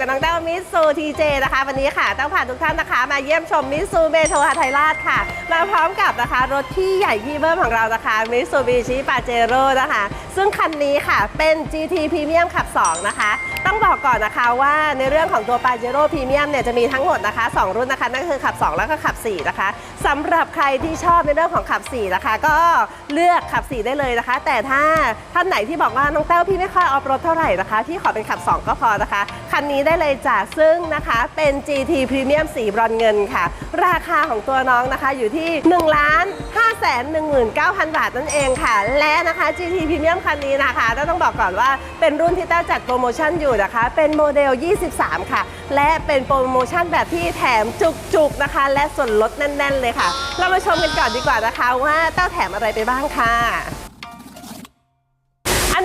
กับน้องแต้วมิสซูทีเจนะคะ วันนี้ค่ะต้องพาทุกท่านนะคะ มาเยี่ยมชมมิสซูเมโทรหาไทยราชค่ะ มาพร้อมกับนะคะรถที่ใหญ่พี่เบิ้มของเรานะคะมิสซูบิชิปาเจโร่นะคะ ซึ่งคันนี้ค่ะเป็น GT Premium ขับ 2 นะคะ ต้องบอกก่อนนะคะว่าในเรื่องของตัวปาเจโร่พรีเมียมเนี่ยจะมีทั้งหมดนะคะ 2 รุ่นนะคะ นั่นคือขับ 2 แล้วก็ขับ 4 นะคะสำหรับใครที่ชอบในเรื่องของขับ 4 นะคะ ก็เลือกขับ 4 ได้เลยนะคะ แต่ถ้าท่านไหนที่บอกว่าน้องแต้วพี่ไม่ค่อยออฟรถเท่าไหร่นะคะพี่ขอเป็นขับ 2 ก็พอนะคะคันนี้ได้เลยจ้ะซึ่งนะคะเป็น GT Premium สีบรอนเงินค่ะ ราคาของตัวน้องนะคะอยู่ที่1ล้าน5 1 9 0 0 0 บาทนั่นเองค่ะ และนะคะ GT Premium คันนี้นะคะต้องบอกก่อนว่าเป็นรุ่นที่แต้วจัดโปรโมชั่นอยู่นะคะ เป็นโมเดล 23 ค่ะ และเป็นโปรโมชั่นแบบที่แถมจุกๆนะคะ และส่วนลดแน่น ๆ เลยค่ะ เรามาชมกันก่อนดีกว่านะคะว่าแต้วแถมอะไรไปบ้างค่ะ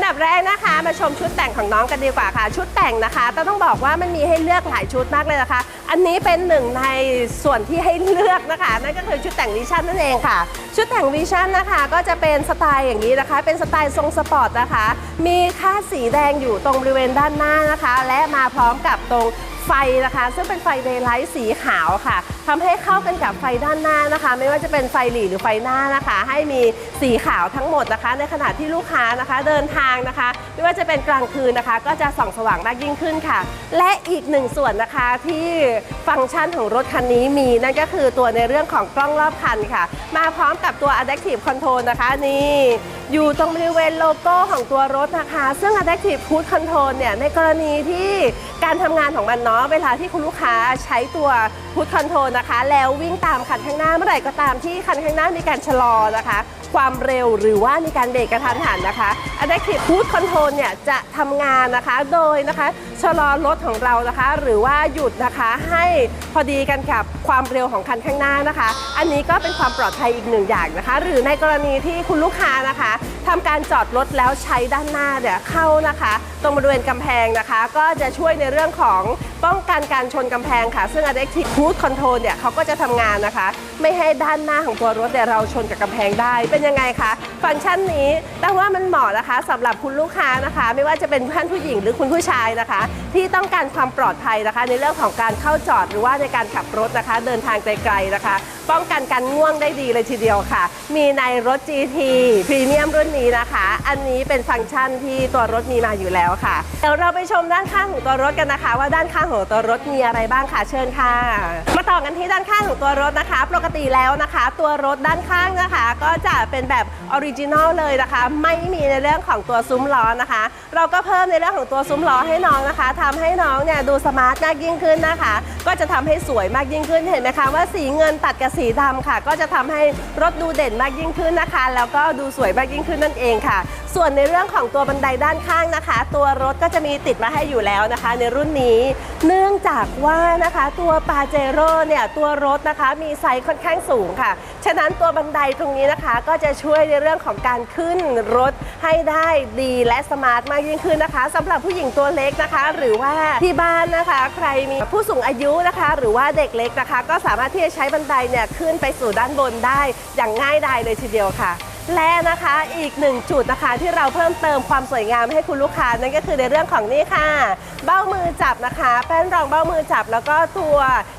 ดับแรกนะคะ มาชมชุดแต่งของน้องกันดีกว่าค่ะ ชุดแต่งนะคะต้องบอกว่ามันมีให้เลือกหลายชุดมากเลยนะคะ อันนี้เป็นหนึ่งในส่วนที่ให้เลือกนะคะ นั่นก็คือชุดแต่งวิชั่นนั่นเองค่ะ ชุดแต่งวิชั่นนะคะก็จะเป็นสไตล์อย่างนี้นะคะ เป็นสไตล์ทรงสปอร์ตนะคะ มีค่าสีแดงอยู่ตรงบริเวณด้านหน้านะคะ และมาพร้อมกับตรงไฟนะคะ ซึ่งเป็นไฟเดย์ไลท์สีขาวค่ะ ทำให้เข้ากันกับไฟด้านหน้านะคะ ไม่ว่าจะเป็นไฟหลีหรือไฟหน้านะคะ ให้มีสีขาวทั้งหมดนะคะ ในขณะที่ลูกค้านะคะ เดินทางนะคะ ไม่ว่าจะเป็นกลางคืนนะคะ ก็จะส่องสว่างมากยิ่งขึ้นค่ะ และอีกหนึ่งส่วนนะคะที่ฟังก์ชันของรถคันนี้มีนั่นก็คือตัวในเรื่องของกล้องรอบคันค่ะ มาพร้อมกับตัว Adaptive Control นะคะนี่อยู่ตรงบริเวณโลโก้ของตัวรถนะคะ ซึ่ง Adaptive Cruise Control เนี่ยในกรณีที่การทำงานของมันเนาะเวลาที่คุณลูกค้าใช้ตัว Cruise Control นะคะ แล้ววิ่งตามคันข้างหน้าเมื่อไหร่ก็ตามที่คันข้างหน้ามีการชะลอนะคะความเร็วหรือว่ามีการเบรกกระทันหันนะคะ Adaptive Cruise Control เนี่ยจะทำงานนะคะ โดยนะคะชะลอรถของเรานะคะ หรือว่าหยุดนะคะให้พอดีกันกับความเร็วของคันข้างหน้านะคะ อันนี้ก็เป็นความปลอดภัยอีกหนึ่งอย่างนะคะ หรือในกรณีที่คุณลูกค้านะคะทำการจอดรถแล้วใช้ด้านหน้าเนี่ยเข้านะคะ ตรงบริเวณกำแพงนะคะ ก็จะช่วยในเรื่องของป้องกันการชนกำแพงค่ะ ซึ่ง Adaptive Cruise Control เนี่ยเขาก็จะทำงานนะคะ ไม่ให้ด้านหน้าของตัวรถเนี่ยเราชนกับกำแพงได้ เป็นยังไงคะ ฟังก์ชันนี้ตั้งว่ามันเหมาะนะคะสำหรับคุณลูกค้านะคะ ไม่ว่าจะเป็นท่านผู้หญิงหรือคุณผู้ชายนะคะ ที่ต้องการความปลอดภัยนะคะ ในเรื่องของการเข้าจอดหรือว่าในการขับรถนะคะ เดินทางไกลๆนะคะ ป้องกันการง่วงได้ดีเลยทีเดียวค่ะ มีในรถ GT พรีเมียมรุ่นนี้นะคะ อันนี้เป็นฟังก์ชันที่ตัวรถมีมาอยู่แล้วค่ะ เดี๋ยวเราไปชมด้านข้างของตัวรถกันนะคะ ว่าด้านข้างของตัวรถมีอะไรบ้างค่ะเชิญค่ะ มาต่อกันที่ด้านข้างของตัวรถนะคะ ปกติแล้วนะคะ ตัวรถด้านข้างนะคะ ก็จะเป็นแบบออริจินอลเลยนะคะ ไม่มีในเรื่องของตัวซุ้มล้อนะคะ เราก็เพิ่มในเรื่องของตัวซุ้มล้อให้น้องนะคะทำให้น้องเนี่ยดูสมาร์ทมากยิ่งขึ้นนะคะ ก็จะทำให้สวยมากยิ่งขึ้นเห็นไหมคะว่าสีเงินตัดกับสีดำค่ะ ก็จะทำให้รถดูเด่นมากยิ่งขึ้นนะคะ แล้วก็ดูสวยมากยิ่งขึ้นนั่นเองค่ะ ส่วนในเรื่องของตัวบันไดด้านข้างนะคะ ตัวรถก็จะมีติดมาให้อยู่แล้วนะคะ ในรุ่นนี้ เนื่องจากว่านะคะตัวปาเจโร่เนี่ยตัวรถนะคะมีไซส์ค่อนข้างสูงค่ะ ฉะนั้นตัวบันไดตรงนี้นะคะ ก็จะช่วยในเรื่องของการขึ้นรถให้ได้ดีและสมาร์ทมากยิ่งขึ้นนะคะสำหรับผู้หญิงตัวเล็กนะคะ หรือว่าที่บ้านนะคะ ใครมีผู้สูงอายุนะคะ หรือว่าเด็กเล็กนะคะ ก็สามารถที่จะใช้บันไดเนี่ยขึ้นไปสู่ด้านบนได้อย่างง่ายดายเลยทีเดียวค่ะ และนะคะอีกหนึ่งจุดนะคะที่เราเพิ่มเติมความสวยงามให้คุณลูกค้านั่นก็คือในเรื่องของนี่ค่ะ เบ้ามือจับนะคะ แป้นรองเบ้ามือจับแล้วก็ตัว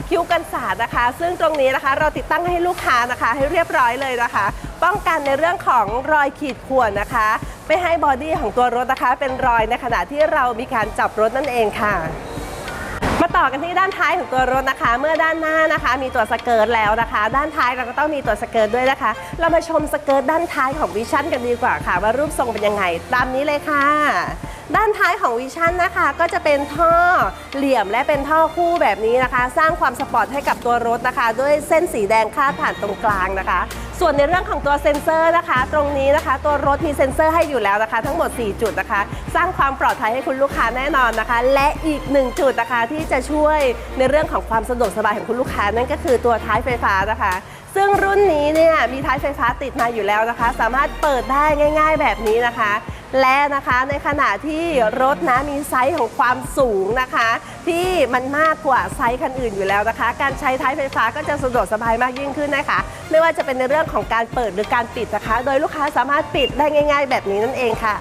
คิ้วกันสาดนะคะ ซึ่งตรงนี้นะคะเราติดตั้งให้ลูกค้านะคะ ให้เรียบร้อยเลยนะคะ ป้องกันในเรื่องของรอยขีดข่วนนะคะ ไม่ให้บอดี้ของตัวรถนะคะ เป็นรอยในขณะที่เรามีการจับรถนั่นเองค่ะ มาต่อกันที่ด้านท้ายของตัวรถนะคะ เมื่อด้านหน้านะคะ มีตัวสเกิร์ตแล้วนะคะ ด้านท้ายเราก็ต้องมีตัวสเกิร์ตด้วยนะคะ เรามาชมสเกิร์ตด้านท้ายของวิชั่นกันดีกว่าค่ะ ว่ารูปทรงเป็นยังไง ตามนี้เลยค่ะด้านท้ายของวิชั่นนะคะ ก็จะเป็นท่อเหลี่ยมและเป็นท่อคู่แบบนี้นะคะ สร้างความสปอร์ตให้กับตัวรถนะคะ ด้วยเส้นสีแดงคาดผ่านตรงกลางนะคะ ส่วนในเรื่องของตัวเซ็นเซอร์นะคะ ตรงนี้นะคะ ตัวรถมีเซ็นเซอร์ให้อยู่แล้วนะคะ ทั้งหมด 4 จุดนะคะ สร้างความปลอดภัยให้คุณลูกค้าแน่นอนนะคะ และอีก 1 จุดนะคะที่จะช่วยในเรื่องของความสะดวกสบายของคุณลูกค้านั่นก็คือตัวท้ายไฟฟ้านะคะ ซึ่งรุ่นนี้เนี่ย ท้ายไฟฟ้าติดมาอยู่แล้วนะคะ สามารถเปิดได้ง่าย ๆ แบบนี้นะคะ และนะคะในขณะที่รถนะมีไซส์ของความสูงนะคะ ที่มันมากกว่าไซส์คันอื่นอยู่แล้วนะคะ การใช้ท้ายไฟฟ้าก็จะสะดวกสบายมากยิ่งขึ้นนะคะ ไม่ว่าจะเป็นในเรื่องของการเปิดหรือการปิดนะคะ โดยลูกค้าสามารถปิดได้ง่าย ๆ แบบนี้นั่นเองค่ะ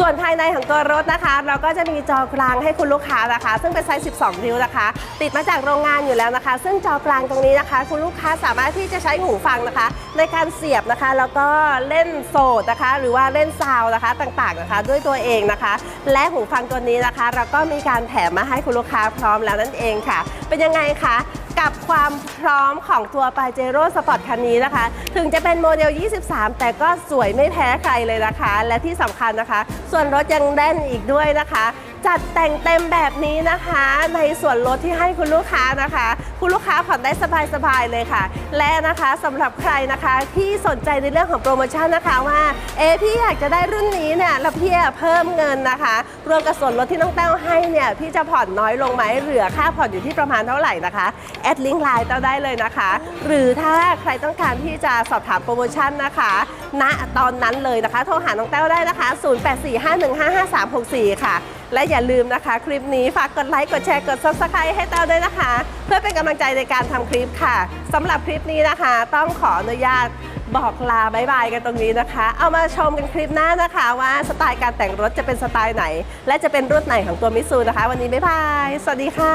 ส่วนภายในของตัวรถนะคะ เราก็จะมีจอกลางให้คุณลูกค้านะคะ ซึ่งเป็นไซส์ 12 นิ้วนะคะ ติดมาจากโรงงานอยู่แล้วนะคะ ซึ่งจอกลางตรงนี้นะคะ คุณลูกค้าสามารถที่จะใช้หูฟังนะคะ ในการเสียบนะคะ แล้วก็เล่นโสดนะคะ หรือว่าเล่นซาวน์นะคะต่างๆนะคะ ด้วยตัวเองนะคะ และหูฟังตัวนี้นะคะ เราก็มีการแถมมาให้คุณลูกค้าพร้อมแล้วนั่นเองค่ะ เป็นยังไงคะ กับความพร้อมของตัวปาเจโร่สปอร์ตคันนี้นะคะ ถึงจะเป็นโมเดล 23 แต่ก็สวยไม่แพ้ใครเลยนะคะ และที่สำคัญนะคะ ส่วนรถยังแน่นอีกด้วยนะคะจัดแต่งเต็มแบบนี้นะคะ ในส่วนลดที่ให้คุณลูกค้านะคะ คุณลูกค้าผ่อนได้สบายๆเลยค่ะ และนะคะสำหรับใครนะคะที่สนใจในเรื่องของโปรโมชั่นนะคะว่าเอพี่อยากจะได้รุ่นนี้เนี่ยแล้วพี่เพิ่มเงินนะคะ รวมกับส่วนลดที่น้องแต้วให้เนี่ยพี่จะผ่อนน้อยลงไหมเหลือค่าผ่อนอยู่ที่ประมาณเท่าไหร่นะคะแอดลิงก์ไลน์เต้าได้เลยนะคะ หรือถ้าใครต้องการที่จะสอบถามโปรโมชั่นนะคะณตอนนั้นเลยนะคะ โทรหาน้องแต้วได้นะคะ 0845155364 ค่ะ และอย่าลืมนะคะ คลิปนี้ฝากกดไลค์ กดแชร์ กด subscribe ให้เต้าด้วยนะคะ เพื่อเป็นกำลังใจในการทำคลิปค่ะสำหรับคลิปนี้นะคะ ต้องขออนุญาตบอกลาบายบายกันตรงนี้นะคะ เอามาชมกันคลิปหน้านะคะว่าสไตล์การแต่งรถจะเป็นสไตล์ไหน และจะเป็นรุ่นไหนของตัวมิสซูนะคะ วันนี้บ๊ายบาย สวัสดีค่ะ